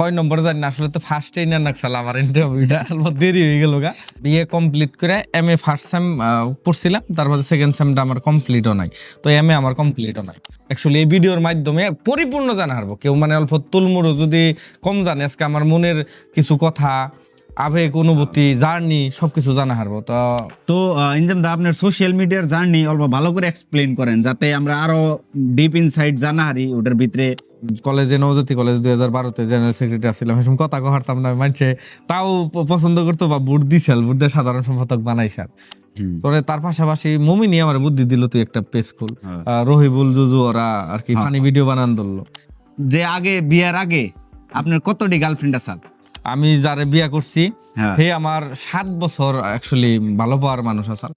কয় নম্বর জানি না, আসলে তো ফার্স্ট না নাকসাল আমার ইন্টারভিউটা অল্প দেরি হয়ে গেল গা। বিএ কমপ্লিট করে এম এ ফার্স্ট সেম পড়ছিলাম তারপরে সেকেন্ড সেমটা আমার কমপ্লিটও নাই। তো এম এ আমার কমপ্লিটও নাই। অ্যাকচুয়ালি এই ভিডিওর মাধ্যমে পরিপূর্ণ জানা হারবো। কেউ মানে অল্প তুলমুড়ো যদি কম জানে, আজকে আমার মনের কিছু কথা আবেগ অনুভূতি জার্নি সবকিছু জানা হারবো। তো তো ইনজাম দা আপনার সোশ্যাল মিডিয়ার জার্নি অল্প ভালো করে এক্সপ্লেন করেন যাতে আমরা আরও ডিপ ইনসাইট জানা হারি ওটার ভিতরে। কলেজে নবজ্যোতি কলেজ দুই হাজার বারোতে জেনারেল সেক্রেটারি ছিলাম এরকম কথা কহারতাম না মানছে তাও পছন্দ করতো বা বুট দিছিল বুট দিয়ে সাধারণ সম্পাদক বানাইছে পরে তার পাশাপাশি মমিনি আমার বুদ্ধি দিল তুই একটা পেজ খুল। হ্যাঁ। রহিবুল জুজু ওরা আর কি হ্যাঁ। ফানি ভিডিও বানান ধরলো। যে আগে বিয়ার আগে আপনার কতটি গার্লফ্রেন্ড আছে? আমি যারে বিয়া করছি হ্যাঁ। হে আমার সাত বছর অ্যাকচুয়ালি ভালো পাওয়ার মানুষ আসাল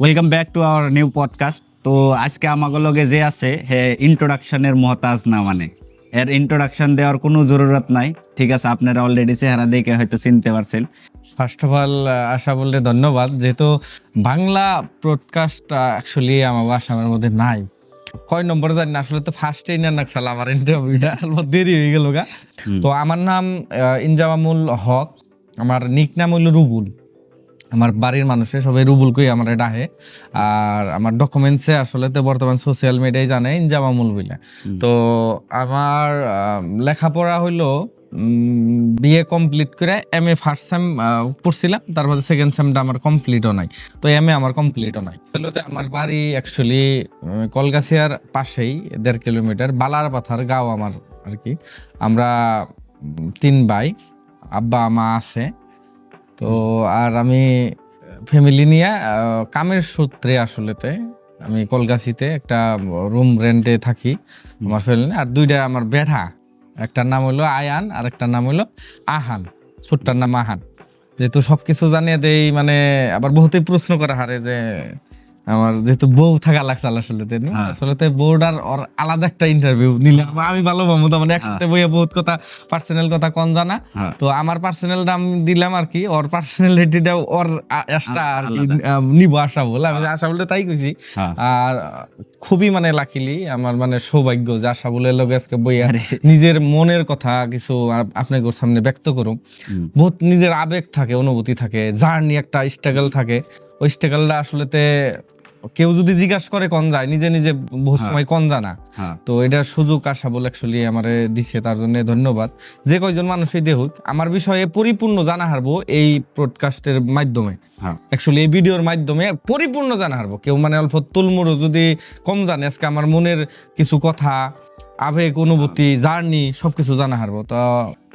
welcome back to our new podcast তো আজকে আমাকে লগে যে আছে হে ইন্ট্রোডাকশনের মহতাজ না মানে। এর ইন্ট্রোডাকশন দেওয়ার কোনো জরুরত নাই। ঠিক আছে আপনারা অলরেডি চেহারা দেখে হয়তো চিনতে পারছেন। ফার্স্ট অফ অল আশা বলতে ধন্যবাদ। যেহেতু বাংলা ব্রডকাস্ট অ্যাকচুয়ালি আমার আসামের মধ্যে নাই। কয় নম্বর জানি না আসলে তো ফার্স্ট না নাকসাল আমার ইন্টারভিউটা অল্প দেরি হয়ে গেল গা। তো আমার নাম ইনজামামুল হক আমার নিক নাম হইল রুবুল। আমার বাড়ির মানুষে সবাই রুবুল কই আমার ডাহে আর আমার ডকুমেন্টসে আসলে তো বর্তমান সোশ্যাল মিডিয়ায় জানে ইনজামামুল বলে। তো আমার লেখাপড়া হইল বিএ কমপ্লিট করে এম এ ফার্স্ট সেম পড়ছিলাম তারপরে সেকেন্ড সেমটা আমার কমপ্লিটও নাই। তো এম এ আমার কমপ্লিটও নাই। তাহলে আমার বাড়ি অ্যাকচুয়ালি কলগাছিয়ার পাশেই, দেড় কিলোমিটার বালার পাথার গাঁও আমার আর কি আমরা তিন ভাই, আব্বা, মা আছে। তো আর আমি ফ্যামিলি নিয়ে কামের সূত্রে আসলেতে আমি কলগাছিতে একটা রুম রেন্টে থাকি, আমার ফ্যামিলি আর দুইটা আমার বেঠা একটার নাম হলো আয়ান আর একটার নাম হলো আহান ছোট্টার নাম আহান যেহেতু সবকিছু জানিয়ে দেই মানে আবার বহুতেই প্রশ্ন করা হারে যে আমার যেহেতু বউ থাকা লাগছে আসলে তে, হ্যাঁ। আসলে তো বউটার ওর আলাদা একটা ইন্টারভিউ নিলে আমি ভালো পাবো তো মানে একসাথে বইয়া বহুত কথা পার্সোনাল কথা কন জানা হ্যাঁ। তো আমার পার্সোনাল নাম দিলাম আর কি ওর পার্সোনালিটিটা ওর এক্সট্রা আর কি আলাদা। নিবো আশা বলে আমি আশা বলতে তাই কইছি হ্যাঁ। আর খুবই মানে লাকিলি আমার মানে সৌভাগ্য যে আশা বলে লোক আজকে বইয়া নিজের মনের কথা কিছু আপনাকে সামনে ব্যক্ত করুম। বহুত নিজের আবেগ থাকে অনুভূতি থাকে জার্নি একটা স্ট্রাগল থাকে। ওই স্ট্রাগলটা আসলেতে কেউ যদি জিজ্ঞাসা করে কন যায়। নিজে নিজে বহু হ্যাঁ। সময় কন জানা। হ্যাঁ। তো এটা সুযোগ আশা বলে অ্যাকচুয়ালি আমার দিছে তার জন্য ধন্যবাদ। যে কয়জন মানুষই দেহুক আমার বিষয়ে পরিপূর্ণ জানা হারবো এই প্রডকাস্টের মাধ্যমে। অ্যাকচুয়ালি এই ভিডিওর মাধ্যমে পরিপূর্ণ জানা হারবো। কেউ মানে অল্প তুলমুড়ো যদি কম জানে আজকে আমার মনের কিছু কথা আবেগ অনুভূতি জার্নি সবকিছু জানা হারবো তো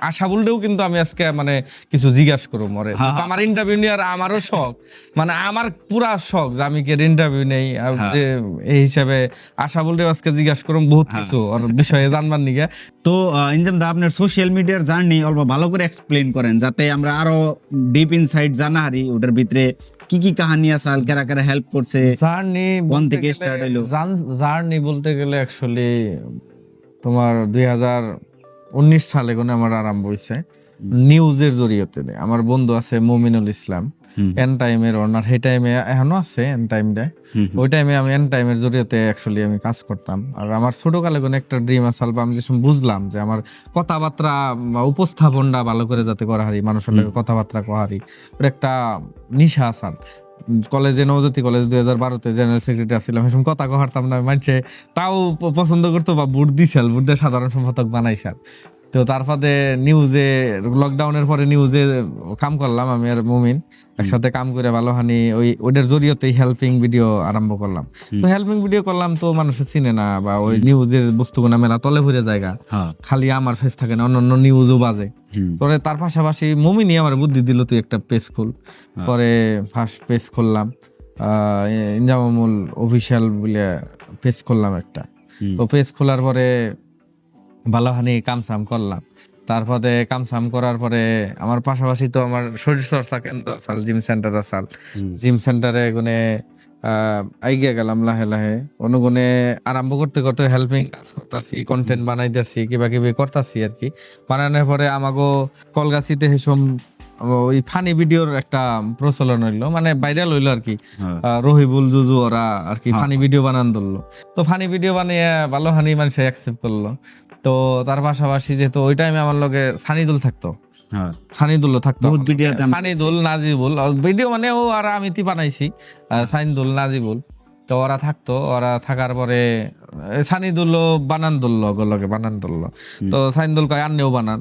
আশা বলতেও কিন্তু আমি আজকে মানে কিছু জিজ্ঞাসা করব মরে হ্যাঁ। আমার ইন্টারভিউ নেওয়ার আমারও শখ মানে আমার পুরা শখ যে আমি কে ইন্টারভিউ নেই হ্যাঁ। যে এই হিসাবে আশা বলতেও আজকে জিজ্ঞাসা করুম বহুত হ্যাঁ। কিছু ওর বিষয়ে জানবার নিগে তো ইনজাম দা আপনার সোশ্যাল মিডিয়ার জার্নি অল্প ভালো করে এক্সপ্লেন করেন যাতে আমরা আরও ডিপ ইনসাইট জানা হারি ওটার ভিতরে কি কি কাহানি আছে আর কারা কারা হেল্প করছে জার্নি কোন থেকে start হইল? জার্নি বলতে গেলে অ্যাকচুয়ালি তোমার দুই হাজার উনিশ সালে কোনে আমার আরম্ভ হয়েছে নিউজের জরিয়তে আমার বন্ধু আছে মমিনুল ইসলাম। এন টাইমের অনার সেই টাইমে এখনও আছে এন টাইমটা। ওই টাইমে আমি এন টাইমের জরিয়তে অ্যাকচুয়ালি আমি কাজ করতাম। আর আমার ছোটকালে কোনো একটা ড্রিম আসাল বা আমি যে বুঝলাম যে আমার কথাবার্তা বা উপস্থাপনটা ভালো করে যাতে করা হারি মানুষের লগে কথাবার্তা কহারি ওটা একটা নিশা আসাল কলেজে নবজ্যোতি কলেজ, দুই হাজার বারোতে জেনারেল সেক্রেটারি ছিলাম এরকম কথা কহারতাম না মানছে তাও পছন্দ করতো বা বুট দিছিল বুট দিয়ে সাধারণ সম্পাদক বানাইছাল তো তারপরে নিউজে লকডাউনের পরে নিউজে কাম করলাম আমি আর মুমিন। একসাথে কাম করে ভালো হানি ওই ওইটার জরিয়তেই হেল্পিং ভিডিও আরম্ভ করলাম। তো হেল্পিং ভিডিও করলাম তো মানুষে চিনে না বা ওই নিউজের বস্তুগুলো মেলা তলে ভরে জায়গা। হ্যাঁ। খালি আমার ফেস থাকে না অন্য অন্য নিউজও বাজে পরে তার পাশাপাশি মমিনি আমার বুদ্ধি দিল তুই একটা পেজ খুল। পরে ফার্স্ট পেজ খুললাম। ইনজামামুল অফিসিয়াল বলে পেজ খুললাম একটা। তো পেজ খোলার পরে ভালোখানি কামসাম করলাম। তারপরে কামসাম করার পরে আমার পাশাপাশি তো আমার শরীর চর্চা কেন্দ্র Asal gym centre Asal gym সেন্টারে গুনে আইগিয়া গেলাম লাহে লাহে। অনুগুণে আরম্ভ করতে করতে হেল্পিং কাজ করতেছি কন্টেন্ট বানাইতেছি কিবা কিবি করতেছি আর কি। বানানোর পরে আমাগো কলগাছিতে হেসম ওই ফানি ভিডিওর একটা প্রচলন হইল মানে ভাইরাল হইল আর কি। হ্যাঁ, রহিবুল জুজু ওরা আর কি হ্যাঁ। ফানি ভিডিও বানান ধরলো। তো ফানি ভিডিও বানিয়ে ভালো হানি মানুষ অ্যাকসেপ্ট করল। তো তার পাশাপাশি যেহেতু ওই টাইমে আমার লগে সানিদুল থাকতো। হ্যাঁ। সানিদুল থাকতো। বহুত ভিডিও সানিদুল নাজিবুল ভিডিও মানে ও আর আমি তি বানাইছি সানিদুল নাজিবুল। তো ওরা থাকতো ওরা থাকার পরে আহ, সানিদুলও বানান দুল্ল লগে বানান দুল্ল তো সানিদুল কয় আন্নেও বানান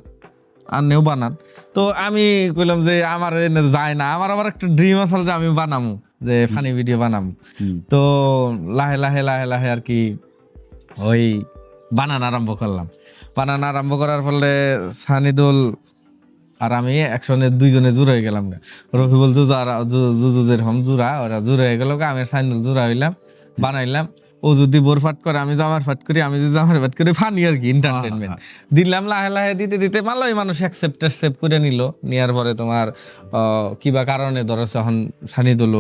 আন্নেও বানান। তো আমি কইলাম যে আমার যায় না। আমার আবার একটা ড্রিম আসল যে আমি বানামু যে ফানি ভিডিও বানামু। তো লাহে লাহে লাহে লাহে আর কি ওই বানান আরম্ভ করলাম। বানান আরম্ভ করার ফলে সানিদুল আর আমি একসঙ্গে দুইজনে জুড়ে হয়ে গেলাম। রফিকুল জুজা আর জু- জুজু যেরকম জুরা ওরা জুড়ে হয়ে গেল গা, আমি আর সাইন্দুল জুড়া হইলাম বানাইলাম। ও যদি বোর ফাট করে আমি জামার ফাট করি আমি যদি জামার ফাট করি ফানি আর কি এন্টারটেনমেন্ট দিলাম লাহে লাহে দিতে দিতে ভালোই মানুষ অ্যাকসেপ্ট অ্যাকসেপ্ট করে নিল। নেওয়ার পরে তোমার কিবা কারণে ধরো এখন সানি দিল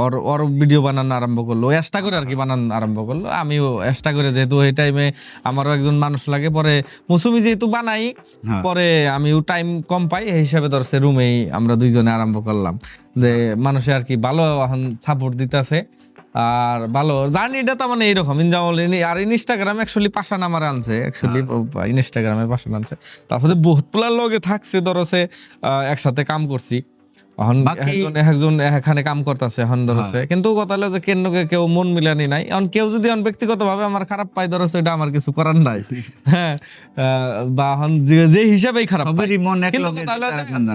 ওর ওর ভিডিও বানানো আরম্ভ করল এক্সট্রা করে আর কি বানানো আরম্ভ করল। আমিও এক্সট্রা করে যেহেতু ওই টাইমে আমারও একজন মানুষ লাগে পরে মৌসুমি যেহেতু বানাই হ্যাঁ। পরে আমিও টাইম কম পাই এই হিসাবে ধরছে রুমেই আমরা দুইজনে আরম্ভ করলাম। যে মানুষে আর কি ভালো এখন সাপোর্ট দিতেছে আর ভালো জার্নিটা তো মানে এইরকম ইনজামল আর ইনস্টাগ্রাম অ্যাকচুয়ালি পাশান আমার আনছে অ্যাকচুয়ালি ইনস্টাগ্রামে পাশান আনছে। তারপরে বহুত পোলার লগে থাকছে ধরছে আহ, একসাথে কাম করছি। এখন একজন একজন এখানে কাম করতেছে এখন ধরছে। কিন্তু কথা হলো যে কেউ মন মিলানি নাই। এখন কেউ যদি এখন আমার খারাপ পাই ধরছে এটা আমার কিছু করার নাই। হ্যাঁ বা এখন যে- হিসাবেই খারাপ কিন্তু কথা হলো।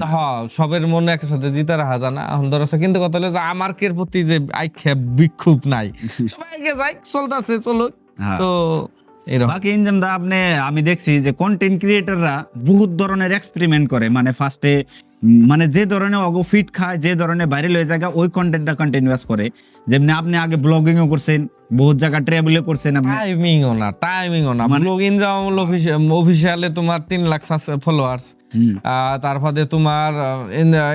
হ্যাঁ, সবের মনে একসাথে জিতে রাখা এখন ধরছে। কিন্তু কথা হলো যে আমার কের প্রতি যে আক্ষেপ বিক্ষোভ নাই। সবাই আগে যাই চলতেছে চলো হ্যাঁ। তো বাকি ইনজাম দা আপনি আমি দেখছি যে কন্টেন্ট ক্রিয়েটররা বহুত ধরনের এক্সপেরিমেন্ট করে। মানে ফার্স্টে মানে যে ধরনের অগো ফিট খায় যে ধরনের ভাইরাল হয়ে যায় ওই কন্টেন্টটা কন্টিনিউয়াস করে। যেমনি আপনি আগে ব্লগিং ও করছেন বহুত জায়গা ট্রাভেলও করছেন আপনি। টাইমিং ও না টাইমিং ও না। মানে- ব্লগ ইন যাওয়া অফিসিয়ালে তোমার তিন লাখ ফলোয়ার্স তারপরে তোমার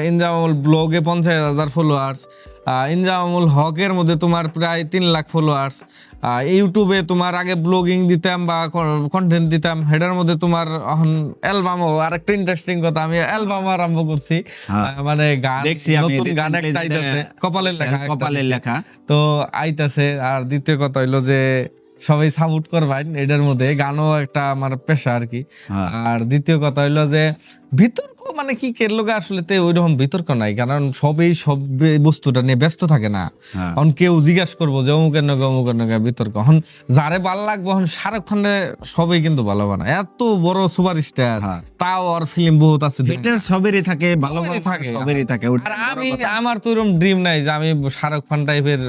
ইনজামুল ব্লগে পঞ্চাশ হাজার ফলোয়ার্স ইনজামুল হকের মধ্যে তোমার প্রায় তিন লাখ ফলোয়ার্স ইউটিউবে তোমার আগে ব্লগিং দিতাম বা কন্টেন্ট দিতাম হেডার মধ্যে তোমার এখন অ্যালবামও আর একটা ইন্টারেস্টিং কথা আমি অ্যালবাম আরম্ভ করছি। হ্যাঁ। মানে গান নতুন গান একটা আইতাছে কপালের লেখা কপালের লেখা। তো আইতাছে আর দ্বিতীয় কথা হইল যে সবাই সাপোর্ট করবেন এটার মধ্যে গানও একটা আমার পেশা আর কি। হ্যাঁ। আর দ্বিতীয় কথা হইল যে বিতর্ক মানে কি? কের লোকে আসলে তে ওইরকম বিতর্ক নাই। কারণ সবই সব বস্তুটা নিয়ে ব্যস্ত থাকে না। হ্যাঁ। এখন কেউ জিজ্ঞাসা করব যে অমুকের নগে অমুকের নগে বিতর্ক? এখন যারে ভালো লাগবো এখন শাহরুখ খানে সবই কিন্তু ভালো বানায়। এত বড় সুপারস্টার হ্যাঁ। তাও আর ফিল্ম বহুত আছে সবেরই থাকে ভালো সবেরই থাকে। সবেরই থাকে। আর আমি আমার তো এরকম ড্রিম নাই যে আমি শাহরুখ খান টাইপের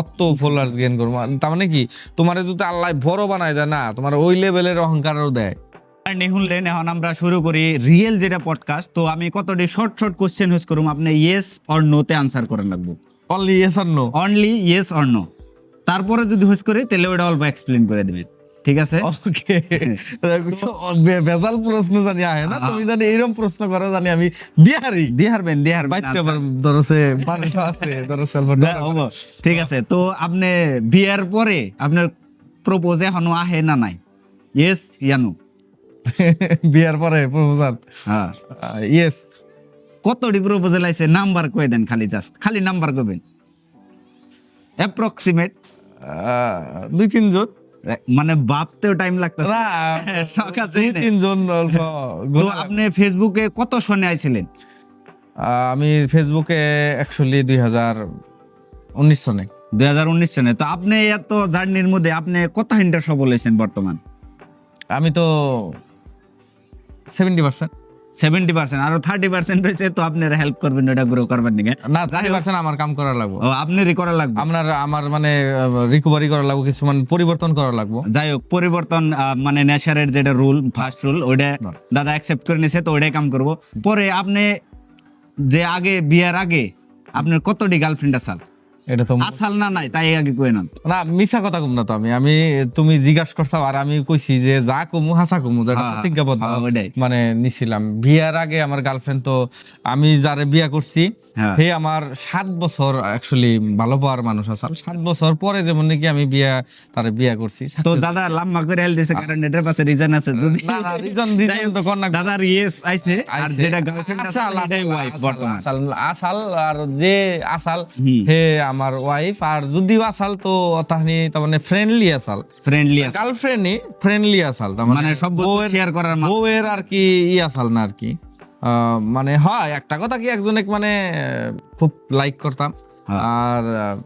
অত ফলোয়ার্স গেইন করব। তার মানে কি? তোমার যদি আল্লাহ বড় বানায় দেয় না তোমার ওই লেভেলের অহংকারও দেয়। আর নেহুনলেন এখন আমরা শুরু করি রিয়েল যেটা পডকাস্ট তো আমি কতটি শর্ট শর্ট কোশ্চেন ইউজ করুম আপনি ইয়েস অর নোতে আনসার করেন লাগবো। Only yes R no only yes or no তারপরে যদি হোস করি তাহলে ওটা অল্প এক্সপ্লেন করে দিবেন। ঠিক আছে? ওকে বেজাল প্রশ্ন জানি আহে না? তুমি জানি এইরকম প্রশ্ন করো জানি আমি বিহারি দিয়ে হারবেন দিয়ে হারবেন বাইতে আবার ধরছে মানুষ আছে হব। ঠিক আছে তো আপনি বিয়ার পরে আপনার প্রপোজ এখনও আহে না নাই? ইয়েস ইয়ানো? বিয়ার পরে প্রপোজাল। হ্যাঁ। ইয়েস কতটি প্রপোজাল আইছে নাম্বার কয়ে দেন খালি জাস্ট খালি নাম্বার কবেন? অ্যাপ্রক্সিমেট দুই তিনজন। মানে ভাবতেও টাইম লাগতেছে। দুই এনে। তিনজন অল্প। আপনি ফেসবুকে কত শোনে আইছিলেন? আমি ফেসবুকে অ্যাকচুয়ালি দুই হাজার উনিশ সনে। দুই হাজার উনিশ সনে। তো আপনি এত জার্নির মধ্যে আপনি কত হিন্টার সফল হয়েছেন বর্তমান? আমি তো সেভেন্টি পার্সেন্ট সেভেন্টি পার্সেন্ট আরও থার্টি পার্সেন্ট রয়েছে তো আপনারা হেল্প করবেন ওটা গ্রো করবেন নাকি? না থার্টি পার্সেন্ট আমার কাম করা লাগবে। আপনারই করা লাগবে? আপনার আমার মানে রিকভারি করা লাগবে কিছু মানে পরিবর্তন করা লাগবে। যাই হোক পরিবর্তন মানে নেচারের যেটা রুল ফার্স্ট রুল ওইটা দাদা অ্যাকসেপ্ট করে নিছে তো ওইটাই কাম করব। পরে আপনি যে আগে বিয়ার আগে আপনার কতটি গার্লফ্রেন্ড আসাল এটা তো আসাল না নাই তাই আগে কই না না মিছা কথা কম না তো আমি। আমি তুমি জিজ্ঞাসা করছাও আর আমি কইছি যে যা কমু হাসা কমু যেটা হ্যাঁ, প্রতিজ্ঞাবদ্ধ। হ্যাঁ, মানে নিছিলাম। বিয়ার আগে আমার গার্লফ্রেন্ড তো আমি যারে বিয়া করছি। হে আমার সাত বছর অ্যাকচুয়ালি ভালো পাওয়ার মানুষ আছে। সাত বছর পরে যেমন নাকি আমি বিয়া তারে বিয়া করছি। তো দাদা লাম্বা করে হেল দিছে কারণ এটার পাশে রিজন আছে যদি না না রিজন রিজন তো কোন না। দাদার ইয়েস আইছে। আর যেটা গার্লফ্রেন্ড আছে আসাল, এটাই ওয়াইফ বর্তমান। আসাল আসাল আর যে আসাল হে আমার ওয়াইফ আর যদিও আসাল তো তাহনি তার মানে ফ্রেন্ডলি আসাল। ফ্রেন্ডলি গার্লফ্রেন্ডই ফ্রেন্ডলি আসাল তার মানে সব বউয়ের- শেয়ার করার বউয়ের আর কি ই আসাল না আর কি। মানে হয় একটা কথা কি একজনে মানে খুব লাইক করতাম। হ্যাঁ। আর আহ,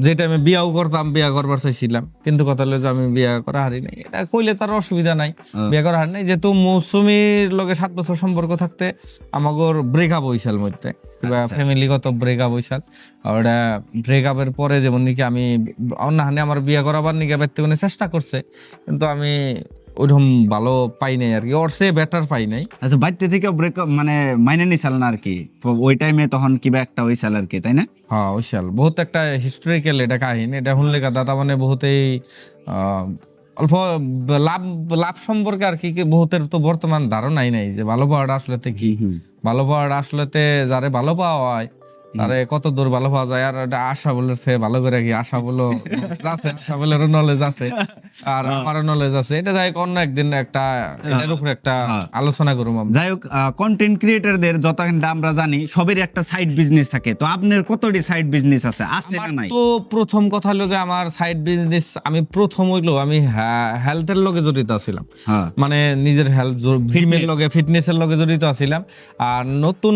যে টাইমে বিয়াও করতাম বিয়া করবার চাইছিলাম। কিন্তু কথা হলো যে আমি বিয়া করা হারি নাই। এটা কইলে তার অসুবিধা নাই। হ্যাঁ। বিয়া করা হারি নাই। যেহেতু মৌসুমীর লগে সাত বছর সম্পর্ক থাকতে আমাগর ব্রেকআপ হইসাল মধ্যে। কিবা। ফ্যামিলিগত ব্রেকআপ হইসাল ওটা ব্রেকআপের পরে যেমন নাকি আমি অন্যান্য আমার বিয়া করাবার নিকে ব্যক্তি চেষ্টা করছে। কিন্তু আমি ওইরকম ভালো পাই নাই আর কি। ওর সে বেটার পাই নাই। আচ্ছা বাড়িতে থেকে ব্রেক মানে মাইনে নিছাল না আর কি? ওই টাইমে তখন কিবা একটা হইছাল আর কি তাই না? হ্যাঁ ওইসাল বহুত একটা হিস্টোরিক্যাল এটা কাহিনী। এটা শুনলে তার মানে বহুতেই অল্প লাভ লাভ সম্পর্কে আর কি কি বহুতের তো বর্তমান ধারণাই নাই যে ভালো পাওয়াটা আসলে কি? ভালো পাওয়াটা আসলেতে যারে ভালো পাওয়া হয় তারে কত দূর ভালো পাওয়া যায়? আর এটা আশা বলে সে ভালো করে কি আশা বলো? আছে আশা বলে নলেজ আছে। আর আমারও নলেজ আছে। এটা যাই অন্য একদিন একটা এটার উপরে একটা হ্যাঁ। আলোচনা আমরা। যাই হোক কন্টেন্ট ক্রিয়েটরদের আমরা জানি সবেরই একটা সাইড বিজনেস থাকে। তো আপনার কতটি সাইড বিজনেস আছে? আছে না নাই? তো প্রথম কথা হলো যে আমার সাইড বিজনেস আমি প্রথম হইল আমি হেলথের লগে জড়িত আছিলাম। হ্যাঁ। মানে নিজের হেলথ জিমের লগে ফিটনেসের লগে জড়িত আছিলাম। আর নতুন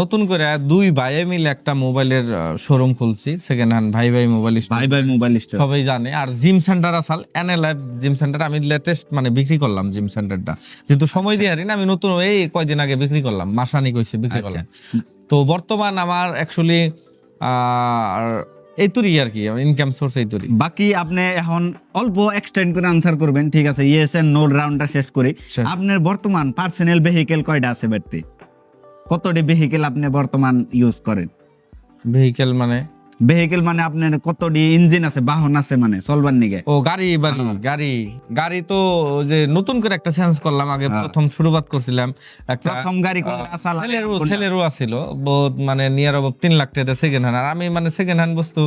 নতুন করে দুই ভাইয়ে মিলে একটা মোবাইলের শোরুম খুলছি। সেকেন্ড হ্যান্ড ভাই ভাই মোবাইল ভাই ভাই মোবাইল স্টোর সবাই জানে। আর জিম সেন্টার আসাল এনএ লাইভ জিম সেন্টার আমি লেটেস্ট মানে বিক্রি করলাম জিম সেন্টারটা যেহেতু সময় দিয়ে হারি না আমি নতুন এই কয়দিন আগে বিক্রি করলাম। মাসানি কইছে বিক্রি আচ্ছা। করলাম। তো বর্তমান আমার অ্যাকচুয়ালি এই তুরি আর কি ইনকাম সোর্স এই তুরি বাকি আপনি এখন অল্প এক্সটেন্ড করে আনসার করবেন। ঠিক আছে ইয়েস এন্ড নো রাউন্ডটা শেষ করি। আপনার বর্তমান পার্সোনাল ভেহিকেল কয়টা আছে বাড়তে কতটি ভেহিকেল আপনি বর্তমান ইউজ করেন? ভেহিকেল মানে ভেহিকেল মানে আপনার কতটি ইঞ্জিন আছে বাহন আছে মানে চলবার নিগে। ও গাড়ি বাড়ি গাড়ি। গাড়ি তো যে নতুন করে একটা চেঞ্জ করলাম আগে হ্যাঁ। প্রথম শুরুবাত করছিলাম। একটা প্রথম গাড়ি আসাল ছেলেরও ছেলেরও আছিল বহুত মানে নিয়ার অবাব তিন লাখ টাকা সেকেন্ড হ্যান্ড আর আমি মানে সেকেন্ড হ্যান্ড বস্তু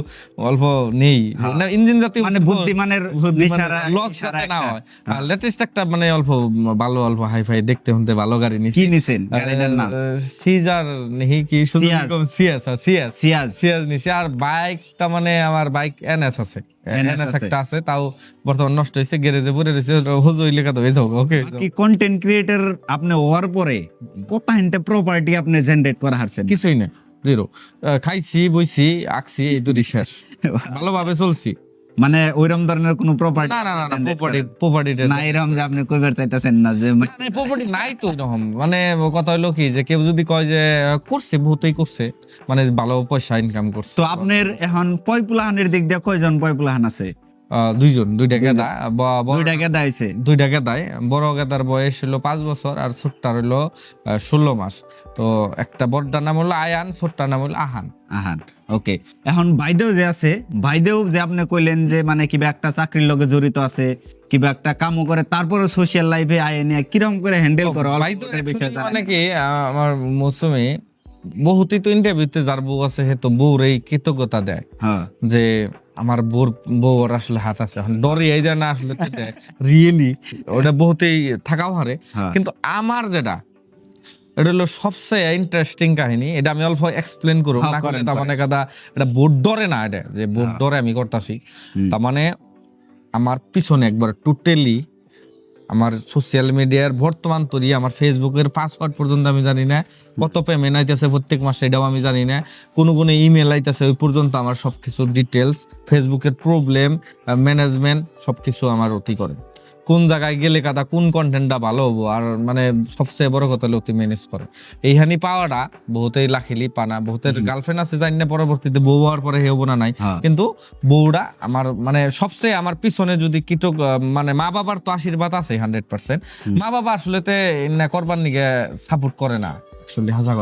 অল্প নেই। না ইঞ্জিন জাতীয় মানে বুদ্ধিমানের লস যাতে না হয়। আর লেটেস্ট একটা মানে অল্প ভালো অল্প হাই ফাই দেখতে শুনতে ভালো গাড়ি নিছি। কি নিছেন? গাড়িটার নাম? সিজার নেহি কি শুধু সিয়াজ। সিএস সিএস সিয়াজ সিএস নিছি। আর বাইকটা মানে আমার বাইক এনএস আছে। এনএস। একটা আছে তাও বর্তমান নষ্ট হয়েছে গ্যারেজে পড়ে রয়েছে হুজুর লেখা তো হয়ে যাও ওকে। কি কন্টেন্ট ক্রিয়েটর আপনি হওয়ার পরে কত হিন্টে প্রপার্টি আপনি জেনারেট করা হারছেন? কিছুই না জিরো খাইছি বইছি আঁকছি এই দুটি শেষ। ভালোভাবে চলছি। মানে ওইরকম ধরনের কোনো প্রপার্টি না না না প্রপার্টি না এরকম যে আপনি কইবার চাইতেছেন না যে মানে- প্রপার্টি নাই তো এরকম মানে কথা হলো কি যে কেউ যদি কয় যে করছে বহুতই করছে মানে ভালো পয়সা ইনকাম করছে। তো আপনার এখন পয়পুলাহানের দিক দিয়ে কয়জন পয়পুলাহান আছে? দুইজন দুইটা গেদা দুইটা গেদা হইছে দুইটা গেদায় বড় গেদার বয়স হলো পাঁচ বছর আর ছোট্টার হলো ষোলো মাস। তো একটা বড়টার নাম হলো আয়ান ছোট্টার নাম হলো আহান। আহান ওকে। এখন বাইদেও যে আছে বাইদেও যে আপনি কইলেন যে মানে কিবা একটা চাকরির লগে জড়িত আছে কিবা একটা কামও করে তারপরে সোশ্যাল লাইফে আয় নিয়ে কীরকম করে হ্যান্ডেল করে? মানে কি আমার মৌসুমে বহুতই তো ইন্টারভিউতে যার বউ আছে সে তো বউর এই কৃতজ্ঞতা দেয়। হ্যাঁ। যে আমার বোর বউর আসলে হাত আছে। এখন ডরে এই না আসলে রিয়েলি ওটা বহুতেই থাকাও হারে। হ্যাঁ। কিন্তু আমার যেটা এটা হলো সবচেয়ে ইন্টারেস্টিং কাহিনী। এটা আমি অল্প এক্সপ্লেন করব হ্যাঁ, না করে তার মানে কথা এটা বোর্ড ডরে না এটা যে বোর্ড হ্যাঁ। ডরে আমি করতেছি। তার মানে আমার পিছনে একবার টোটালি আমার সোশ্যাল মিডিয়ার বর্তমান তরি, আমার ফেসবুকের পাসওয়ার্ড পর্যন্ত আমি জানি না। কত পেমেন্ট আইতেছে প্রত্যেক মাসে এটাও আমি জানি না। কোনো কোনো ইমেল আইতেছে ওই পর্যন্ত আমার সব কিছুর ডিটেলস ফেসবুকের প্রবলেম ম্যানেজমেন্ট সব কিছু আমার অতি করে। কোন জায়গায় গেলে কাদা কোন কন্টেন্টটা ভালো হব? আর মানে সবচেয়ে বড় কথা হলো অতি ম্যানেজ করে। এইখানি পাওয়াটা বহুতেই লাখিলি পানা। বহুতের গার্লফ্রেন্ড আছে জানি না পরবর্তীতে বউ হওয়ার পরে হেব না নাই। হ্যাঁ। কিন্তু বউরা আমার মানে সবচেয়ে আমার পিছনে যদি কীটক মানে মা বাবার তো আশীর্বাদ আছে হান্ড্রেড পার্সেন্ট মা বাবা আসলে না করবার নিগে সাপোর্ট করে না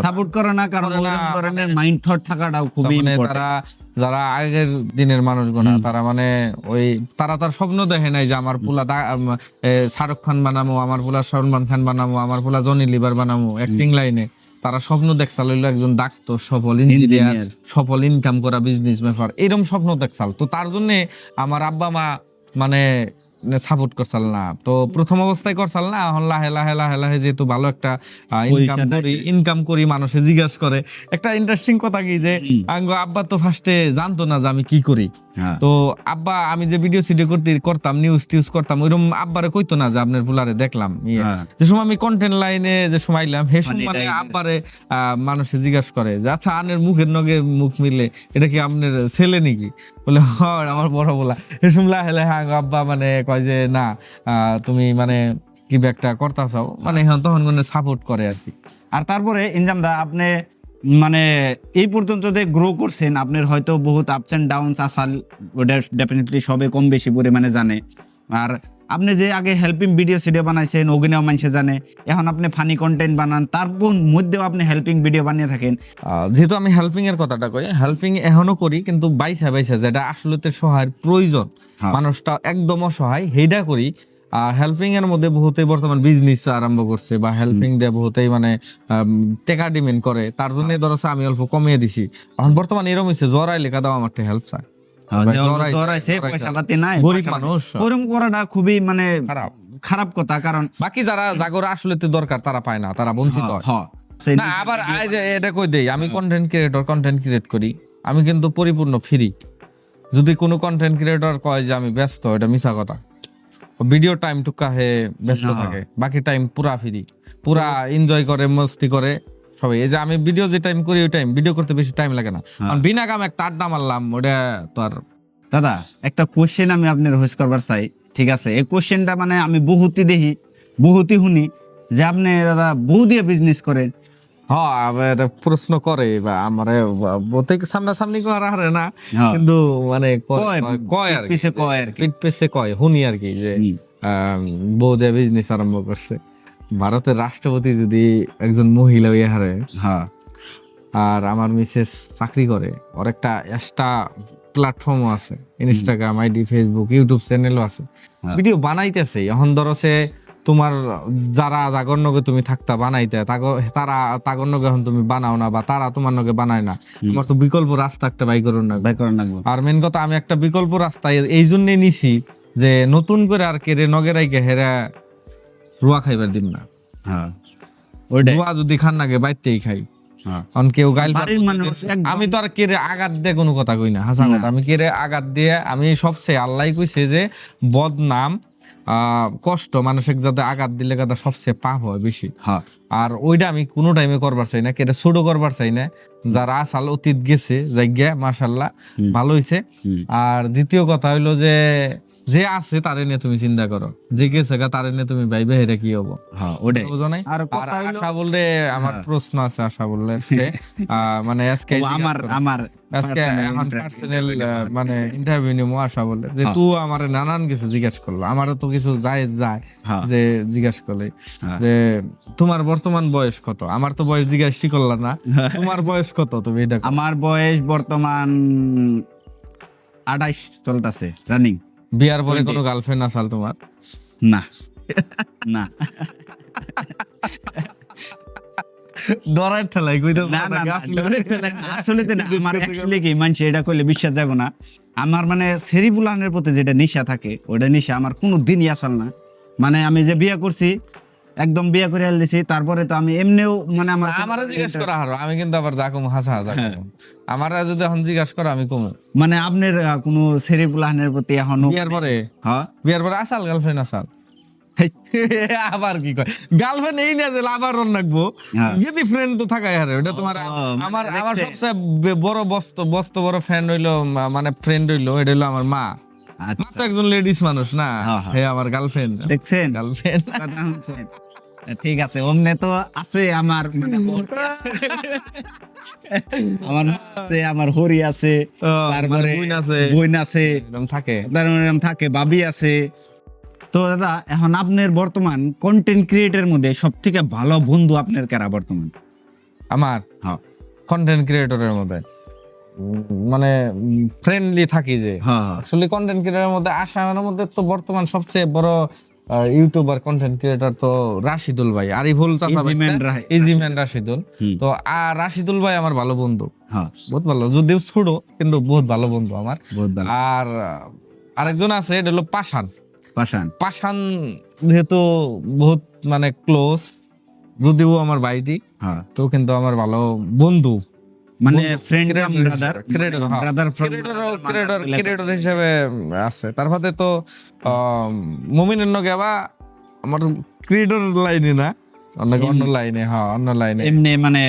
সাপোর্ট করে না কারণ ধরনের মাইন্ড থট থাকাটাও খুবই তারা যারা আগের দিনের মানুষগুলা তারা মানে ওই তারা তার স্বপ্ন দেখে নাই যে আমার পুলা শাহরুখ খান বানামো আমার পোলা সলমান খান বানামো আমার পোলা জনি লিভার বানামো অ্যাক্টিং লাইনে তারা স্বপ্ন দেখছাল একজন ডাক্তার সফল ইঞ্জিনিয়ার সফল ইনকাম করা বিজনেস ব্যাপার এরকম স্বপ্ন দেখছাল। তো তার জন্য আমার আব্বা মা মানে সাপোর্ট করছাল না। তো প্রথম অবস্থায় করছাল না এখন লাহে লাহে লাহে লাহে যেহেতু ভালো একটা ইনকাম করি ইনকাম করি মানুষে জিজ্ঞাসা করে। একটা ইন্টারেস্টিং কথা কি যে। আব্বা তো ফার্স্টে জানতো না যে আমি কি করি। তো আব্বা আমি যে ভিডিও সিডিও করতে করতাম নিউজ টিউজ করতাম ওইরকম আব্বারে কইতো না যে আপনার বুলারে দেখলাম ইয়ে। হ্যাঁ। যে সময় আমি কন্টেন্ট লাইনে যে সময় এলাম হে সময় মানে আব্বারে মানুষে জিজ্ঞাসা করে যে আচ্ছা আনের মুখের নগে মুখ মিলে এটা কি আপনার ছেলে নাকি? বলে হয় আমার বড় বলা। হে শুনলা হেলে হ্যাঁ আব্বা মানে কয় যে না তুমি মানে কি একটা করতা চাও মানে এখন তখন কোনো সাপোর্ট করে আর কি। আর তারপরে ইনজাম দা আপনি মানে এই পর্যন্ত যে গ্রো করছেন আপনার হয়তো বহুত আপস অ্যান্ড ডাউনস আসাল ওটা ডেফিনেটলি সবে কম বেশি পরিমাণে জানে আর আপনি যে আগে হেল্পিং ভিডিও সিডিও বানাইছেন ওগুনেও মানুষে জানে এখন আপনি ফানি কন্টেন্ট বানান তারপর মধ্যেও আপনি হেল্পিং ভিডিও বানিয়ে থাকেন যেহেতু আমি হেল্পিং এর কথাটা কই হেল্পিং এখনও করি কিন্তু বাইসা বাইসা যেটা আসলে সহায়ের প্রয়োজন হ্যাঁ। মানুষটা একদম অসহায় সেইটা করি হেল্পিং এর মধ্যে বহুতেই বর্তমান বিজনেস আরম্ভ করছে বা হেল্পিং দিয়ে বহুতেই মানে টাকা ডিমেন্ড করে। তার জন্য ধরো আমি অল্প কমিয়ে দিছি। এখন বর্তমানে এরকম হচ্ছে জ্বরাই লেখা দাও আমার হেল্প চায় গরিব মানুষ ওরম করাটা খুবই মানে খারাপ। কথা কারণ বাকি যারা জাগর আসলে তো দরকার তারা পায় না তারা বঞ্চিত হয় হ্যাঁ, না আবার যে এটা কই দেই আমি কন্টেন্ট ক্রিয়েটর কন্টেন্ট ক্রিয়েট করি। আমি কিন্তু পরিপূর্ণ ফ্রি যদি কোনো কন্টেন্ট ক্রিয়েটর কয় যে আমি ব্যস্ত এটা মিছা কথা। ভিডিও টাইম টুকা হে ব্যস্ত থাকে। বাকি টাইম পুরা ফ্রি পুরা এনজয় করে মস্তি করে সবাই। এই যে আমি ভিডিও যে টাইম করি ওই টাইম ভিডিও করতে বেশি টাইম লাগে না। হ্যাঁ। কারণ বিনা কাম একটা আড্ডা মারলাম ওটা তো আর দাদা একটা কোশ্চেন আমি আপনার হোস করবার চাই। ঠিক আছে? এই কোশ্চেনটা মানে আমি বহুতই দেখি বহুতই শুনি। যে আপনি দাদা বহু দিয়ে বিজনেস করেন। হ্যাঁ আবার প্রশ্ন করে বা আমারে সামনাসামনি করা হারে না হ্যাঁ। কিন্তু মানে কয়- কয়, কয়- কয় আর পিছে কয় আর পিঠ পেছে কয় আর কি যে। বৌদে বিজনেস আরম্ভ করছে। ভারতের রাষ্ট্রপতি যদি একজন মহিলা হয়ে হারে হ্যাঁ। আর আমার মিসেস চাকরি করে ওর একটা এক্সট্রা প্ল্যাটফর্মও আছে। ইনস্টাগ্রাম আইডি ফেসবুক ইউটিউব চ্যানেলও আছে। ভিডিও বানাইতেছে এখন ধরো সে তোমার যারা তাগর নগে তুমি থাকতা বানাইতে তারা তাগর নগে এখন তুমি বানাও না বা তারা তোমার নগে বানায় না। আমার তো বিকল্প রাস্তা একটা বাই করুন না। ভাই করেন আর মেন কথা আমি একটা বিকল্প রাস্তা এই জন্যই নিছি যে নতুন করে আর কে রে নগেরাইকে হেরা রুয়া খাইবার দিন না। হ্যাঁ। রুয়া যদি খান নাগে বাইতেই খাই। হ্যাঁ। কেউ গাইল আমি তো আর কেরে আঘাত দিয়ে কোনো কথা কই না। হাসা না। কথা। আমি কেরে আঘাত দিয়ে আমি সবচেয়ে আল্লাহ কইছে যে বদনাম কষ্ট মানুষের যাতে আঘাত দিলে সবচেয়ে পাপ হয় বেশি। হ্যাঁ। আর ওইটা আমি কোনো টাইমে করবার চাই না কেটে ছোট করবার চাই না। যারা আসাল অতীত গেছে জায়গা মাশাল্লাহ ভালো হইছে। হুম। আর দ্বিতীয় কথা হইল যে যে আছে তারে নিয়ে তুমি চিন্তা করো। যে গেছে গা তারে নিয়ে তুমি ভাইবে হেরে কি হব? হ্যাঁ ওটাই। বুঝো নাই? আর আশা বললে আমার হ্যাঁ। প্রশ্ন আছে আশা বললে আহ, মানে আজকে আমার আমার আজকে এখন পার্সোনাল মানে ইন্টারভিউ নিমো আশা বললে যে হ্যাঁ। তুই আমারে নানান কিছু জিজ্ঞেস করল। আমারও তো কিছু যায় যায় যে জিজ্ঞেস করলে। যে তোমার বর্তমান বয়স কত? আমার তো বয়স জিজ্ঞাসই করলা না। তোমার বয়স কত তুমি এটা আমার বয়স বর্তমান আঠাইশ চলতেছে রানিং বিয়ার পরে কোনো গার্লফ্রেন্ড আসাল তোমার? না। না। ডরার ঠেলাই কইতে না না না, ডরে তো না। আসলে তো আমার actually কি মানছে এটা করলে বিশ্বাস যাব না। আমার মানে সেরিবুলানের প্রতি যেটা নিশা থাকে ওটা নিশা আমার কোনো দিনই আসল না। মানে আমি যে বিয়ে করছি একদম বিয়ে করে দিছি তারপরে তো আমি এমনিও মানে আমার আমারে জিজ্ঞেস করা হারো আমি কিন্তু আবার যা কম হাসা হাসা হ্যাঁ। আমার যদি এখন জিজ্ঞাসা করো আমি কমু। মানে আপনার কোনো সেরিবুলানের প্রতি এখনও বিয়ার পরে? হ্যাঁ। বিয়ার পরে আসাল গার্লফ্রেন্ড আসাল? আবার কি কয়? গার্লফ্রেন্ড এই না যে আবার রন রাখব। হ্যাঁ। যদি ফ্রেন্ড তো থাকাই হারে ওটা তোমার মানে আমার আমার সবচেয়ে বড় বস্ত বস্ত বড় ফ্রেন্ড হইল মানে ফ্রেন্ড হইল এটা হইল আমার মা। আচ্ছা। একজন লেডিস মানুষ না? হ্যাঁ, হ্যাঁ। হে আমার গার্লফ্রেন্ড দেখছেন? গার্লফ্রেন্ড কথা? ঠিক আছে অমনে তো আছে আমার মানে আমার আছে আমার হরি আছে তারপরে বোন আছে। এরকম থাকে। তারপরে এরম থাকে বাবি আছে। তো দাদা এখন আপনার বর্তমান কন্টেন্ট ক্রিয়েটের মধ্যে সব থেকে ভালো বন্ধু আপনার কারা বর্তমান? আমার? হ্যাঁ। কন্টেন্ট ক্রিয়েটরের মধ্যে? মানে ফ্রেন্ডলি থাকি যে। আসলে কন্টেন্ট ক্রিয়েটরের মধ্যে আসামের মধ্যে তো বর্তমান সবচেয়ে বড় ইউটিউবার কন্টেন্ট ক্রিয়েটর তো রাশিদুল ভাই আরিফুল চাচা Easy man রাহি- ইজি ম্যান রাশিদুল। তো আর রাশিদুল ভাই আমার ভালো বন্ধু। হ্যাঁ। বহুত ভালো। যদিও ছোট কিন্তু বহুত ভালো বন্ধু আমার। আর আরেকজন আছে এটা হলো পাশান। পাশান। পাশান যেহেতু বহুত মানে ক্লোজ যদিও আমার বাইটি হ্যাঁ। তো কিন্তু আমার ভালো বন্ধু। মানে friend brother. Brother creator creator হিসেবে আছে। তারপরে তো মুমিনের নগে বা আমার ক্রিয়েটর লাইনে না অন্য অন্য লাইনে হ্যাঁ অন্য লাইনে এমনি মানে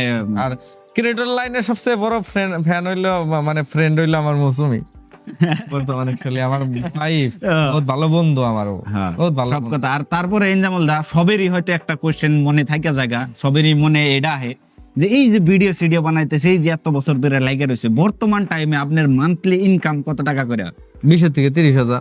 আর ক্রিয়েটর লাইনে সবচেয়ে বড় ফ্রেন্ড ফ্যান হইল মানে ফ্রেন্ড হইল আমার মৌসুমি। বর্তমানে অ্যাকচুয়ালি আমার ভাই বহুত ভালো বন্ধু আমারও হ্যাঁ বহুত ভালো সব কথা। আর তারপরে এনজামুল দা সবেরই হয়তো একটা কোশ্চেন মনে থাকে জায়গা সবেরই মনে এটা আহে। যে এই যে ভিডিও সিডিও বানাইতেছে এই যে এত বছর ধরে লাইকে রয়েছে বর্তমান টাইমে আপনার মান্থলি ইনকাম কত টাকা করে? বিশের থেকে তিরিশ হাজার।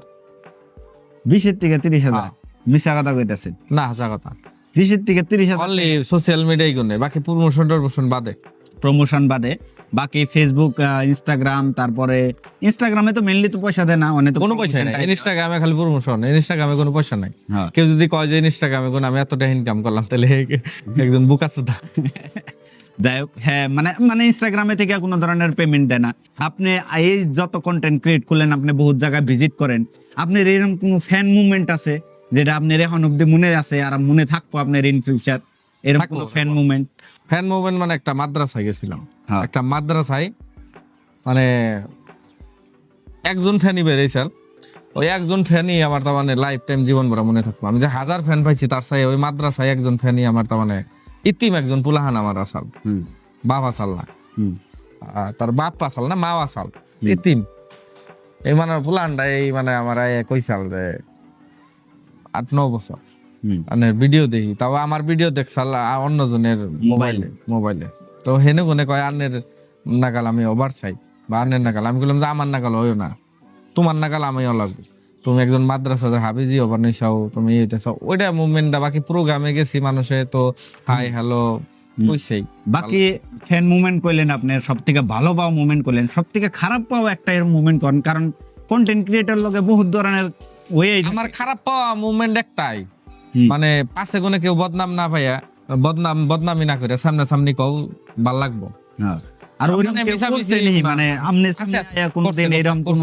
বিশের থেকে তিরিশ হাজার? হ্যাঁ। মিশা কথা কইতেছেন? না হাসা কথা। বিশের থেকে তিরিশ হাজার? সোশ্যাল মিডিয়াই গুনে বাকি প্রমোশন টমোশন বাদে। প্রমোশন বাদে। বাকি ফেসবুক ইনস্টাগ্রাম তারপরে ইনস্টাগ্রামে তো মেনলি তো পয়সা দেয় না অনেক তো কোনো পয়সা নাই। ইনস্টাগ্রামে খালি প্রমোশন ইনস্টাগ্রামে কোনো পয়সা নাই। হ্যাঁ। কেউ যদি কয় যে ইনস্টাগ্রামে কোন আমি এতটা ইনকাম করলাম তাহলে একজন বুকা সুদা। যাই হোক হ্যাঁ মানে মানে ইনস্টাগ্রামে থেকে কোনো ধরনের পেমেন্ট দেয় না। আপনি এই যত কন্টেন্ট ক্রিয়েট করলেন আপনি বহুত জায়গায় ভিজিট করেন। আপনার এরকম কোনো ফ্যান মুভমেন্ট আছে যেটা আপনার এখন অব্দি মনে আছে আর মনে থাকব আপনার ইন ফিউচার এরকম কোনো ফ্যান। মুভমেন্ট ফ্যান মুভমেন্ট মানে একটা মাদ্রাসায় গেছিলাম। হ্যাঁ। একটা মাদ্রাসায় মানে একজন ফ্যানই বেরিয়েছিল ওই একজন ফ্যানই আমার তার মানে লাইফ টাইম জীবন ভরা মনে থাকব আমি যে হাজার ফ্যান পাইছি তার সাই ওই মাদ্রাসায় একজন ফ্যানই আমার তার মানে ইতিম একজন পুলাহান আমার আসাল। বাপ আসাল না। তার বাপ আসাল না মা আসাল। ইতিম। এই মানে পুলাহানটা এই মানে আমার কইসাল যে আট ন বছর। মানে ভিডিও দেখি তাও আমার ভিডিও দেখছাল অন্যজনের মোবাইলে। মোবাইলে তো হেনে কোনে কয় আন্নের নাগাল আমি ওভার চাই বা আন্নের নাগাল। আমি বললাম যে আমার নাগাল হইও না তোমার নাগাল আমি লাগবে তুমি একজন মাদ্রাসাদের হাবিজি ওভার নিছাও তুমি এইতেছ ওইটা মুভমেন্টটা বাকি প্রোগ্রামে গেছি মানুষে তো হাই হ্যালো কইছেই। বাকি ফ্যান মুভমেন্ট করলেন আপনি সব থেকে ভালো পাওয়া মুভমেন্ট করলেন সব থেকে খারাপ পাওয়া একটা এর মুভমেন্ট করেন কারণ কন্টেন্ট ক্রিয়েটর লগে বহুত ধরনের ওয়ে আমার খারাপ পাওয়া মুভমেন্ট একটাই। মানে পাশে কোনে কেউ বদনাম না পাইয়া বদনাম বদনামি না করে সামনে সামনি কও ভালো লাগবো। আর ওই মানে কেউ করছে নি, মানে আপনি আছে, আছে। কোনদিন এরকম কোন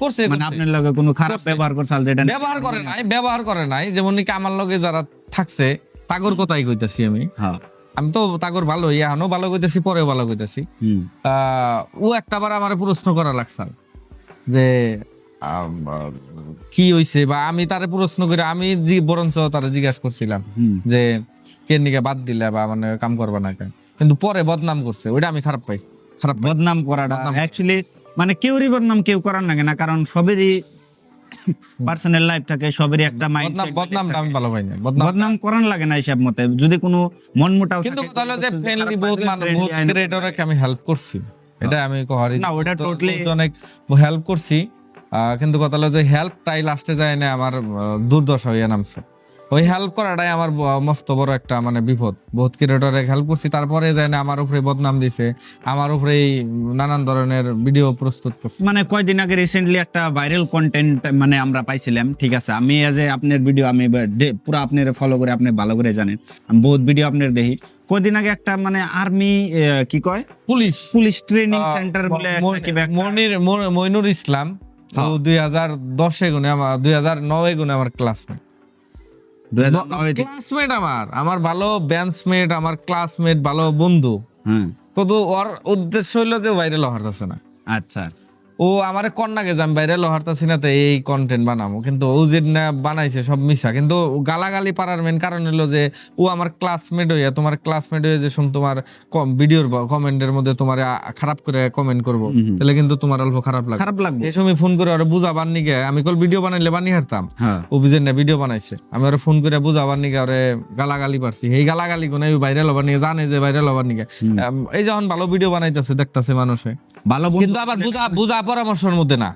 করছে। মানে আপনার লগে কোনো খারাপ। ব্যবহার করছে যেটা ব্যবহার করে নাই। ব্যবহার করে নাই। যেমন নাকি আমার লগে যারা থাকছে তাগর কথাই কইতাছি আমি। হ্যাঁ। আমি তো তাগর ভালো এখনও ভালো কইতাছি পরেও ভালো কইতাছি। ও একটা বার আমার প্রশ্ন করা লাগছে যে কি হইছে বা আমি তারে প্রশ্ন করে আমি বরঞ্চ তারে জিজ্ঞাসা করছিলাম যে কে নিকে বাদ দিলে বা মানে কাম করবা না কিন্তু পরে বদনাম করছে ওইটা আমি খারাপ পাই খারাপ বদনাম করাটা অ্যাকচুয়ালি মানে কেউরই বদনাম কেউ করার লাগে না কারণ সবেরই পার্সোনাল লাইফ থাকে সবেরই একটা মাইন্ড বদনাম আমি ভালো পাই না। বদনাম করার লাগে না হিসাব মতে যদি কোনো মন মোটাও কিন্তু তাহলে যে ফ্রেন্ডলি বহুত মানুষ বহুত ক্রিয়েটরকে আমি হেল্প করছি। এটা আমি কহারি না, ওটা totally- অনেক হেল্প করছি। কিন্তু কথা হলো যে হেল্পটাই লাস্টে যায় না আমার দুর্দশা হইয়া নামছে। ওই হেল্প করাটাই আমার মস্ত বড় একটা মানে বিপদ। বহুত ক্রিয়েটরে হেল্প করছি তারপরে যায় না আমার উপরে বদনাম দিছে আমার উপরেই নানান ধরনের ভিডিও প্রস্তুত করছে। মানে কয়দিন আগে রিসেন্টলি একটা ভাইরাল কন্টেন্ট মানে আমরা পাইছিলাম ঠিক আছে? আমি এজ এ আপনার ভিডিও আমি পুরো আপনার ফলো করে আপনি ভালো করে জানেন। আমি বহুত ভিডিও আপনার দেখি। কয়দিন আগে একটা মানে আর্মি কি কয়? পুলিশ। পুলিশ ট্রেনিং সেন্টার বলে মনির মইনুর ইসলাম হ্যাঁ। দুই হাজার দশে গুণে আমার দুই হাজার নয় গুণে আমার ক্লাসমেট 2009 থেকে। ক্লাসমেট আমার। আমার ভালো ব্যান্সমেট আমার ক্লাসমেট ভালো বন্ধু। তো ওর উদ্দেশ্য হইল যে ভাইরাল হওয়ার না। আচ্ছা। ও আমার কন্যাকে যে আমি ভাইরাল হওয়ারতাছি না তো এই কন্টেন্ট বানাবো কিন্তু ও যে না বানাইছে সব মিশা কিন্তু গালাগালি পারার মেন কারণ হলো যে ও আমার ক্লাসমেট হইয়া তোমার ক্লাসমেট হয়ে যে সম তোমার ভিডিওর কমেন্টের মধ্যে তোমার খারাপ করে কমেন্ট করব। তাহলে কিন্তু তোমার অল্প খারাপ লাগে খারাপ লাগবে। এই সময় ফোন করে ওরা বুঝাবার নিগে আমি কল ভিডিও বানাইলে বানিয়ে হারতাম হ্যাঁ। ও বুঝেন না ভিডিও বানাইছে। আমি ওরা ফোন করে বুঝাবার নিগে ওরে গালাগালি পারছি। এই গালাগালি গুনে ভাইরাল হবার নিগে জানে যে ভাইরাল হবার। আম, এই যখন ভালো ভিডিও বানাইতেছে দেখতাছে মানুষে। ভালো কিন্তু আবার বুঝা বুঝা পরামর্শের মধ্যে না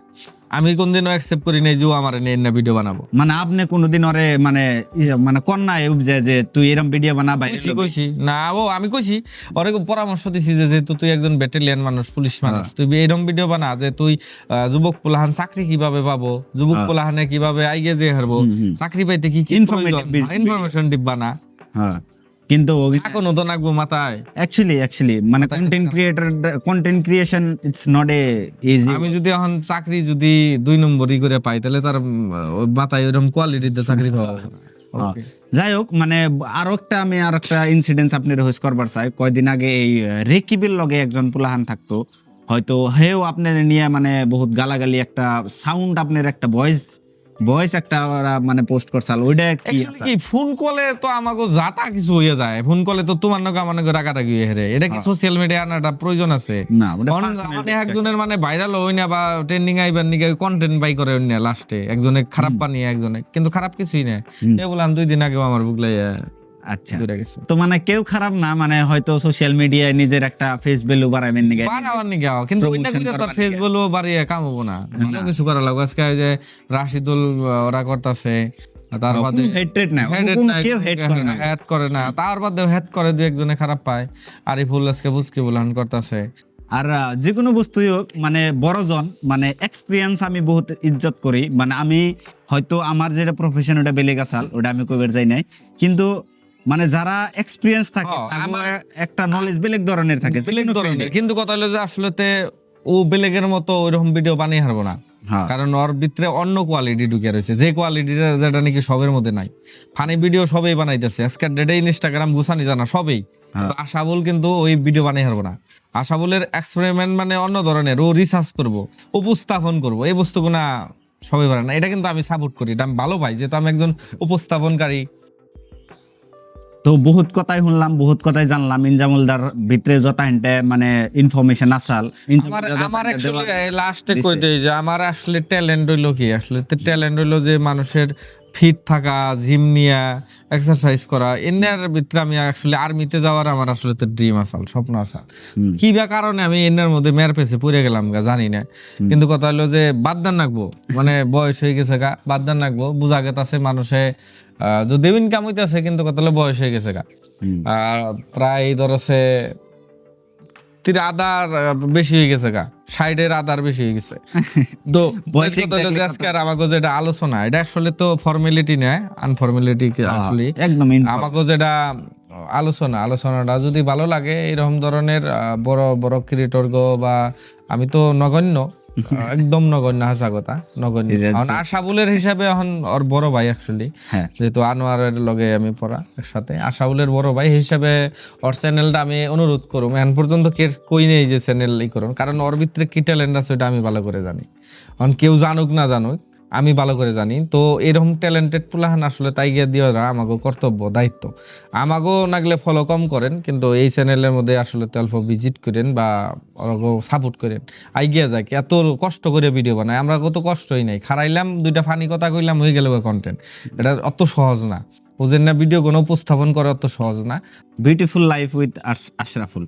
আমি কোনদিনও অ্যাকসেপ্ট করি নাই যে আমার নিয়ে না ভিডিও বানাবো মানে আপনি কোনোদিন ওরে মানে ইয়ে, মানে কন্যা উপজে যে তুই এরকম ভিডিও বানা ভাই কইছি কইছি না ও আমি কইছি ওরে পরামর্শ দিছি যে যেহেতু তুই একজন ব্যাটালিয়ান মানুষ পুলিশ মানুষ হ্যাঁ। তুই এরকম ভিডিও বানা যে তুই যুবক পোলাহান চাকরি কীভাবে পাবো যুবক হ্যাঁ। পোলাহানে কীভাবে আইগে যে হারবো। চাকরি পাইতে কি. ইনফরমেশন দিবা না হ্যাঁ কিন্তু এখনও তো নাকবো মাথায়। অ্যাকচুয়ালি অ্যাকচুয়ালি মানে content creator content creation it's not a easy আমি যদি এখন চাকরি যদি দুই নম্বরই করে পাই তাহলে তার মাথায় ওইরকম কোয়ালিটিতে চাকরি পাওয়া. যাই হোক মানে আরও একটা আমি আর একটা ইনসিডেন্স আপনার হোস করবার চাই। কয়দিন আগে এই রেকিবের লগে একজন পুলাহান থাকতো। হয়তো হেও আপনার নিয়ে মানে বহুত গালাগালি একটা সাউন্ড আপনার একটা ভয়েস ভয়েস একটা ওরা মানে পোস্ট করছাল ওইটা কি কি ফোন কলে তো আমাকে যাতা কিছু হয়ে যায়। ফোন কলে তো তোমার নাকি আমার নাকি রাগারাগি হয়ে হেরে এটা কি সোশ্যাল মিডিয়া আনাটা প্রয়োজন আছে? না মানে একজনের মানে ভাইরাল হই না বা ট্রেন্ডিং আইবার নিকে কন্টেন্ট বাই করে না লাস্টে একজনে খারাপ বানিয়ে একজনে কিন্তু খারাপ কিছুই না। এ বললাম দুই দিন আগে আমার বুকলাই আচ্ছা। দূরে গেছে। তো মানে কেউ খারাপ না মানে হয়তো সোশ্যাল মিডিয়ায় নিজের একটা ফেস ভ্যালু বাড়াবেন নাকি? বাড়াবার আও। কিন্তু ওইটা Promotion করে তো করবার ফেস বলব বাড়িয়ে কামাবো না। ভালো কিছু করা লাগবে। আজকে যে রাশিদুল ওরা করতেছে তার বাদে হেট্রেট না কেউ হেড করে না করে না। তার বাদে হেড করে দু একজনে খারাপ পায়। আরিফুল আজকে বুঝকে বলান করতেছে। আর যে কোনো বস্তুই হোক মানে বড়জন মানে এক্সপিরিয়েন্স আমি বহুত ইজ্জত করি। মানে আমি হয়তো আমার যেটা প্রফেশন ওটা বেলেগ আসাল ওটা আমি কইবার যাই নাই। কিন্তু মানে যারা এক্সপিরিয়েন্স থাকে আমার- একটা নলেজ বেলেগ ধরনের থাকে বেলেগ ধরনের। কিন্তু কথা হলো যে আসলে তে ও বেলেগের মতো ওইরকম ভিডিও বানিয়ে হারবো না। কারণ ওর ভিতরে অন্য কোয়ালিটি ঢুকে রয়েছে। যে কোয়ালিটিটা যেটা নাকি সবের মধ্যে নাই। ফানি ভিডিও সবাই বানাইতেছে। আজকের ডেটে ইনস্টাগ্রাম গুছানি জানা সবেই। আশাবুল কিন্তু ওই ভিডিও বানিয়ে হারবো না। আশাবুলের এক্সপেরিমেন্ট মানে অন্য ধরনের। ও রিসার্চ করব উপস্থাপন করব। এই বস্তুগুলা সবাই পারে না। এটা কিন্তু আমি সাপোর্ট করি। এটা আমি ভালো পাই। যেহেতু আমি একজন উপস্থাপনকারী। তো বহুত কথাই শুনলাম বহুত কথাই জানলাম। ইনজামুলদার ভিতরে যত হেনতে মানে ইনফরমেশন আসাল আমার হেনতে লাস্টে কই দেই যে আমার আসলে ট্যালেন্ট হইল কি? আসলে ট্যালেন্ট হইল যে মানুষের ফিট থাকা জিম নিয়া এক্সারসাইজ করা এনার ভিতরে আমি আসলে আর্মিতে যাওয়ার আমার আসলে তো ড্রিম আসাল স্বপ্ন আসাল। কি বা কারণে আমি এনার মধ্যে মেয়ের পেছে পড়ে গেলাম গা জানি না। কিন্তু কথা হলো যে বাদদান রাখব মানে বয়স হয়ে গেছে গা বাদদান রাখব বুঝা গেতাছে মানুষে আহ, যদিও ইনকাম হইতেছে কিন্তু কথা হলো বয়স হয়ে গেছে গা। আর প্রায় ধরছে তিন আদার বেশি হয়ে গেছে গা। সাইডের আদার বেশি হয়ে গেছে। তো আজকে আর আমাকে যেটা আলোচনা এটা আসলে তো ফর্মালিটি নেয় আনফর্মালিটি আসলে। একদম আমাকে যেটা আলোচনা আলোচনাটা যদি ভালো লাগে এরকম ধরনের বড় বড় ক্রিয়েটর গো বা আমি তো নগণ্য একদম নগণ্য হাসা কথা নগণ্য আশা এখন আশাবুলের হিসাবে এখন ওর বড় ভাই অ্যাকচুয়ালি যেহেতু আনোয়ারের লগে আমি পড়া একসাথে। আশাউলের বড় ভাই হিসাবে ওর চ্যানেলটা আমি অনুরোধ করুম। এখন পর্যন্ত কে কই নেই যে চ্যানেল ই করুন কারণ ওর ভিতরে কি ট্যালেন্ট আছে ওটা আমি ভালো করে জানি। এখন কেউ জানুক না জানুক আমি ভালো করে জানি। তো এরকম ট্যালেন্টেড পুলাহান আসলে তাই গিয়ে দিয়ে দেওয়া আমাকে কর্তব্য, দায়িত্ব। আমাকেও নাগলে ফলো কম করেন, কিন্তু এই চ্যানেলের মধ্যে আসলে অল্প ভিজিট করেন বা সাপোর্ট করেন। আই গিয়া যায় কি, এত কষ্ট করে ভিডিও বানায় আমরা কত কষ্টই নাই। খারাইলাম, দুইটা ফানি কথা কইলাম, হয়ে গেল কন্টেন্ট এটা অত সহজ না। বুঝেন না ভিডিও কোনো উপস্থাপন করা অত সহজ না। Beautiful life with Ashraful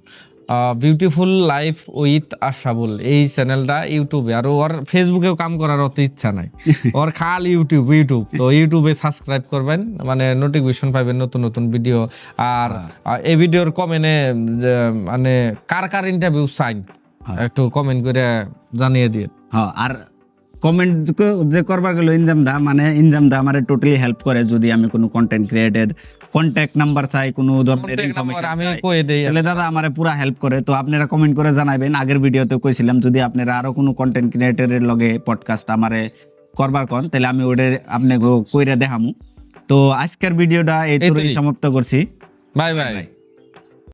beautiful life with Ashabul এই চ্যানেলটা ইউটিউবে আর ওর ফেসবুকেও কাম করার অত ইচ্ছা নাই। ওর খাল ইউটিউব ইউটিউব তো ইউটিউবে সাবস্ক্রাইব করবেন মানে নোটিফিকেশন পাবেন নতুন নতুন ভিডিও আর আহ, এই ভিডিওর কমেন্টে মানে কার কার ইন্টারভিউ চাইন হ্যাঁ। একটু কমেন্ট করে জানিয়ে দিয়ে হ্যাঁ আর কমেন্ট যে করবার গেল ইনজাম দা মানে ইনজাম দা আমার টোটালি হেল্প করে যদি আমি কোনো কন্টেন্ট ক্রিয়েটের কন্ট্যাক্ট নাম্বার চাই কোনো ধরনের ইনফরমেশন আমি কয়ে দেই। তাহলে দাদা আমারে পুরা হেল্প করে। তো আপনারা কমেন্ট করে জানাবেন। আগের ভিডিওতে কইছিলাম যদি আপনারা আরও কোনো কন্টেন্ট ক্রিয়েটরের লগে পডকাস্ট আমারে করবার কন তাহলে আমি ওটা আপনাকে কইরা দেখামু। তো আজকের ভিডিওটা এই। সমাপ্ত করছি। Bye bye